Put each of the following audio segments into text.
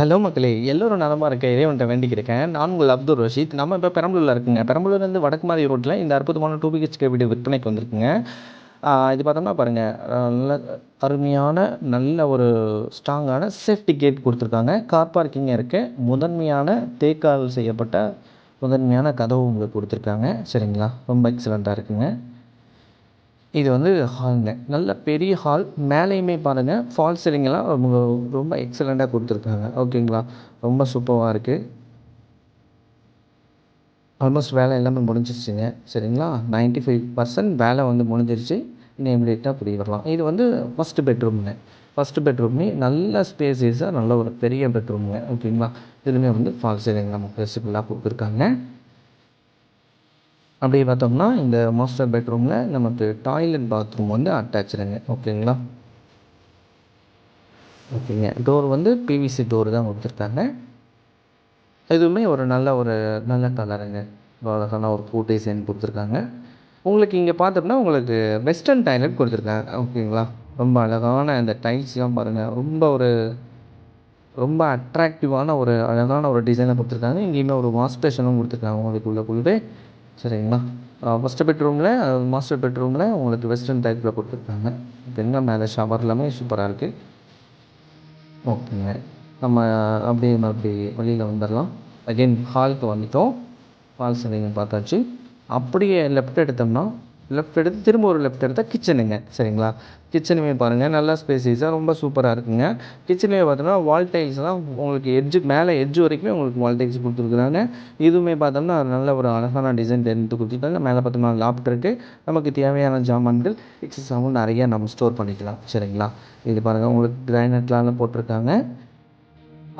Hello மக்களே எல்லோரும் நலமாக இருக்க இறைவன்ட்ட வேண்டிக்கிறேன் நான் உங்கள் அப்துல் ரஷீத். நம்ம இப்போ பெரம்பலூரில் இருக்குங்க. பெரம்பலூர்லேருந்து வடக்குமாதி ரோட்டில் இந்த அற்புதமான டூ பிஹெச்கே வீடு விற்பனைக்கு வந்திருக்குங்க. இது பார்த்தோம்னா பாருங்கள் நல்ல அருமையான நல்ல ஒரு ஸ்ட்ராங்கான சேஃப்டி கேட் கொடுத்துருக்காங்க. கார் பார்க்கிங் இருக்குது முதன்மையான தேக்கால் செய்யப்பட்ட முதன்மையான கதவு உங்களுக்கு கொடுத்துருக்காங்க. சரிங்களா? ரொம்ப எக்ஸலண்ட்டாக இருக்குங்க. இது வந்து ஹாலுங்க நல்ல பெரிய ஹால் மேலேயுமே பாருங்கள் ஃபால் சீலிங்கெல்லாம் ரொம்ப ரொம்ப எக்ஸலண்ட்டாக கொடுத்துருக்காங்க. ஓகேங்களா ரொம்ப சூப்பராக இருக்குது ஆல்மோஸ்ட் வேலை எல்லாமே முடிஞ்சிருச்சுங்க. சரிங்களா? நைன்ட்டி ஃபைவ் பர்சன்ட் வேலை வந்து முடிஞ்சிருச்சு. இன்னும் இமீடியட்டாக புரிய வரலாம். இது வந்து ஃபஸ்ட்டு பெட்ரூம்ங்க ஃபஸ்ட்டு பெட்ரூமே நல்ல ஸ்பேசியஸாக நல்ல ஒரு பெரிய பெட்ரூம்ங்க ஓகேங்களா இதுலேயுமே வந்து ஃபால் சீலிங் நமக்கு விசிபிளாக கொடுத்துருக்காங்க. அப்படியே பார்த்தோம்னா இந்த மாஸ்டர் பெட்ரூமில் நமக்கு டாய்லெட் பாத்ரூம் வந்து அட்டாச்சுடுங்க ஓகேங்களா? ஓகேங்க. டோர் வந்து பிவிசி டோர் தான் கொடுத்துருக்காங்க. இதுவுமே ஒரு நல்ல ஒரு நல்ல கலருங்க அழகான ஒரு பூ டிசைன் கொடுத்துருக்காங்க. உங்களுக்கு இங்கே பார்த்தோம்னா உங்களுக்கு வெஸ்டர்ன் டாய்லெட் கொடுத்துருக்காங்க. ஓகேங்களா? ரொம்ப அழகான அந்த டைல்ஸ்லாம் பாருங்கள் ரொம்ப ஒரு ரொம்ப அட்ராக்டிவான ஒரு அழகான ஒரு டிசைனை கொடுத்துருக்காங்க. இங்கேயுமே ஒரு வாஷ் பேஷனும் கொடுத்துருக்காங்க. உங்களுக்கு உள்ளே சரிங்களா? ஃபஸ்ட்டு பெட்ரூமில் மாஸ்டர் பெட்ரூமில் உங்களுக்கு வெஸ்டர்ன் டைப்பில் கொடுத்துருக்காங்க. ஓகேங்களா மேலே ஷவர் எல்லாமே சூப்பராக இருக்குது ஓகேங்க நம்ம அப்படியே அப்படி வெளியில் வந்துடலாம். அகெயின் ஹாலுக்கு வந்துட்டோம். ஹால் சரிங்க பார்த்தாச்சு. அப்படியே லெஃப்ட் எடுத்தோம்னா லெஃப்ட் எடுத்து திரும்ப ஒரு லெஃப்ட் எடுத்தால் கிச்சனுங்க சரிங்களா? கிச்சனுமே பாருங்கள் நல்லா ஸ்பேசியஸாக ரொம்ப சூப்பராக இருக்குங்க. கிச்சன்லேயே பார்த்தோம்னா வால் டைல்ஸ்லாம் உங்களுக்கு எட்ஜு மேலே எட்ஜ் வரைக்குமே உங்களுக்கு வால் டைல்ஸ் கொடுத்துருக்குறாங்க. இதுவுமே பார்த்தோம்னா நல்ல ஒரு அழகான டிசைன் தெரிந்து கொடுத்துருக்காங்க. மேலே பார்த்தோம்னா லாப்ட் இருக்குது நமக்கு தேவையான ஜாமான்கள் எக்ஸஸாகவும் நிறைய நம்ம ஸ்டோர் பண்ணிக்கலாம். சரிங்களா? இது பாருங்கள் உங்களுக்கு கிரானைட்லாம் போட்டிருக்காங்க.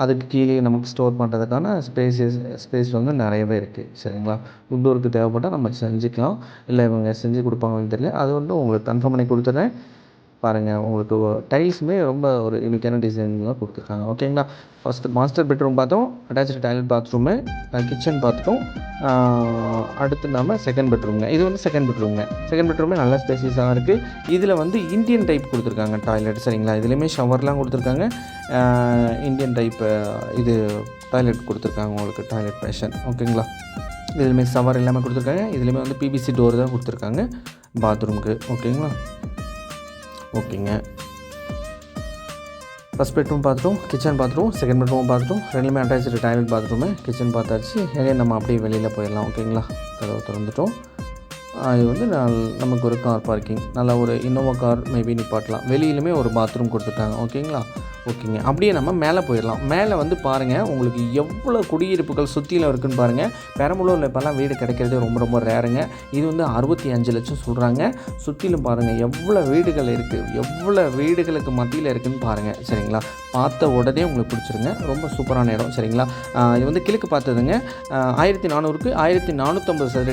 அதுக்கு கீழே நமக்கு ஸ்டோர் பண்ணுறதுக்கான ஸ்பேஸஸ் ஸ்பேஸ் வந்து நிறையவே இருக்குது சரிங்களா? உள்ளூருக்கு தேவைப்பட்டா நம்ம செஞ்சுக்கலாம். இல்லை இவங்க செஞ்சு கொடுப்பாங்கன்னு தெரியல. அது வந்து உங்களுக்கு கன்ஃபார்ம் பண்ணி கொடுத்துட்றேன் பாருங்கள் உங்களுக்கு டைல்ஸுமே ரொம்ப ஒரு யூனிக்கான டிசைன்லாம் கொடுத்துருக்காங்க. ஓகேங்களா ஃபஸ்ட்டு மாஸ்டர் பெட்ரூம் பார்த்தோம் அட்டாச்சு டாய்லெட் பாத்ரூமு கிச்சன் பார்த்துட்டோம் அடுத்து நம்ம செகண்ட் பெட்ரூம்ங்க இது வந்து செகண்ட் பெட்ரூம்ங்க செகண்ட் பெட்ரூமே நல்ல ஸ்பேசியஸாக இருக்குது இதில் வந்து இந்தியன் டைப் கொடுத்துருக்காங்க டாய்லெட் சரிங்களா? இதுலேயுமே ஷவர்லாம் கொடுத்துருக்காங்க. இந்தியன் டைப் இது டாய்லெட் கொடுத்துருக்காங்க உங்களுக்கு டாய்லெட் பேஷன் ஓகேங்களா இதுலேயுமே ஷவர் எல்லாமே கொடுத்துருக்காங்க. இதுலேயுமே வந்து பிபிசி டோர் தான் கொடுத்துருக்காங்க பாத்ரூமுக்கு ஓகேங்களா ஓகேங்க. ஃபஸ்ட் பெட்ரூம் பார்த்துட்டோம் கிச்சன் பாத்ரூம் செகண்ட் பெட்ரூம் பார்த்துட்டோம் ரெண்டுமே அட்டாச்சு டாய்லெட் பாத்ரூமு கிச்சன் பார்த்தாச்சு. ஏன் நம்ம அப்படியே வெளியில் போயிடலாம் ஓகேங்களா? கதவை திறந்துட்டோம். இது வந்து நான் நமக்கு ஒரு கார் பார்க்கிங் நல்லா ஒரு இன்னோவா கார் மேபி நிப்பாட்டலாம். வெளியிலுமே ஒரு பாத்ரூம் கொடுத்துட்டாங்க ஓகேங்களா? ஓகேங்க. அப்படியே நம்ம மேலே போயிடலாம். மேலே வந்து பாருங்கள் உங்களுக்கு எவ்வளோ குடியிருப்புகள் சுற்றிலும் இருக்குன்னு பாருங்கள் பெரம்பலூரில் இப்போல்லாம் வீடு கிடைக்கிறது ரொம்ப ரொம்ப ரேருங்க. இது வந்து அறுபத்தி அஞ்சு லட்சம் சொல்கிறாங்க சுற்றிலும் பாருங்கள் எவ்வளோ வீடுகள் இருக்குது எவ்வளோ வீடுகளுக்கு மத்தியில் இருக்குதுன்னு பாருங்கள் சரிங்களா? பார்த்த உடனே உங்களுக்கு பிடிச்சிருங்க. ரொம்ப சூப்பரான இடம். சரிங்களா? இது வந்து கிழக்கு பார்த்ததுங்க. ஆயிரத்தி நானூறுக்கு ஆயிரத்தி நானூற்றம்பது சதுர